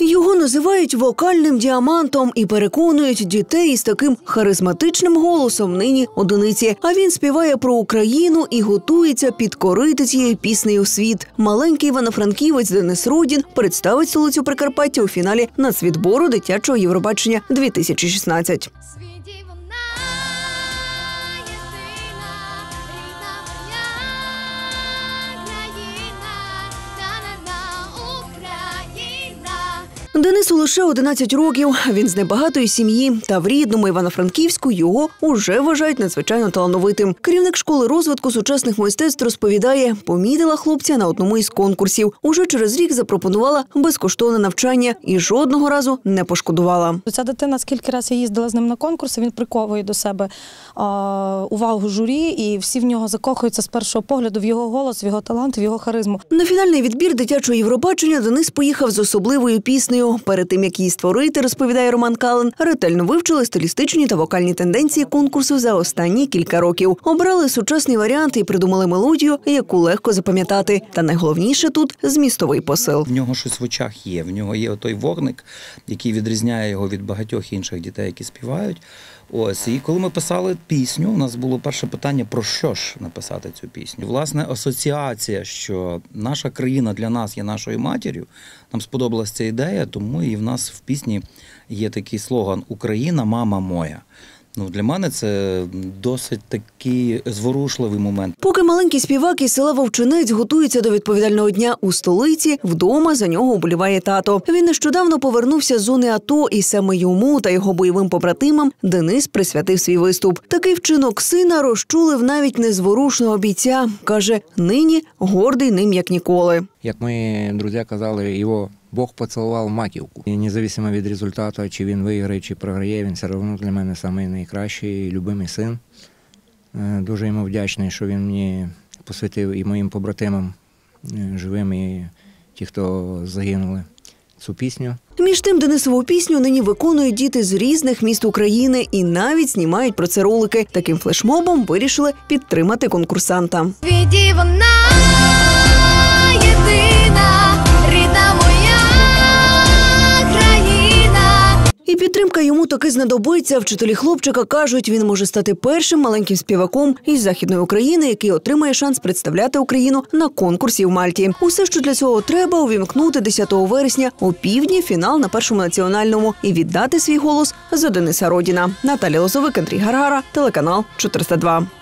Його називають вокальним діамантом і переконують дітей із таким харизматичним голосом нині одиниці. А він співає про Україну і готується підкорити цією піснею світ. Маленький івано-франківець Денис Родін представить столицю Прикарпаття у фіналі нацвідбору дитячого Євробачення 2016. Денису лише 11 років. Він з небагатої сім'ї та в рідному Івано-Франківську його уже вважають надзвичайно талановитим. Керівник школи розвитку сучасних мистецтв розповідає, помітила хлопця на одному із конкурсів. Уже через рік запропонувала безкоштовне навчання і жодного разу не пошкодувала. Ця дитина, скільки разів я їздила з ним на конкурси, він приковує до себе увагу журі, і всі в нього закохуються з першого погляду в його голос, в його талант, в його харизму. На фінальний відбір дитячого Євробачення Денис поїхав з особливою піснею. Перед тим як її створити, розповідає Роман Кален, ретельно вивчили стилістичні та вокальні тенденції конкурсу за останні кілька років. Обрали сучасний варіант і придумали мелодію, яку легко запам'ятати. Та найголовніше тут змістовий посил. В нього щось в очах є. В нього є той вогник, який відрізняє його від багатьох інших дітей, які співають. Ось і коли ми писали пісню, у нас було перше питання: про що ж написати цю пісню? Власне, асоціація, що наша країна для нас є нашою матір'ю. Нам сподобалася ця ідея, тому і в нас в пісні є такий слоган Україна, мама моя. Ну для мене це досить такий зворушливий момент. Поки маленький співак із села Вовчинець готується до відповідального дня у столиці, вдома за нього уболіває тато. Він нещодавно повернувся з зони АТО, і саме йому та його бойовим побратимам Денис присвятив свій виступ. Такий вчинок сина розчулив навіть незворушного бійця. каже, нині гордий ним як ніколи. Як мої друзі казали, його Бог поцілував маківку. І незалежно від результату, чи він виграє, чи програє, він все одно для мене самий найкращий і любимий син. Е, Дуже йому вдячний, що він мені посвятив і моїм побратимам е, живим, і ті, хто загинули цю пісню. Між тим Денисову пісню нині виконують діти з різних міст України і навіть знімають про це ролики. Таким флешмобом вирішили підтримати конкурсанта. Світі вона підтримка йому таки знадобиться. Вчителі хлопчика кажуть, він може стати першим маленьким співаком із західної України, який отримає шанс представляти Україну на конкурсі в Мальті. Усе, що для цього треба, увімкнути 10 вересня у півдні фінал на першому національному і віддати свій голос за Дениса Родіна. Наталя Лозовик, Андрій Гаргара, телеканал 402.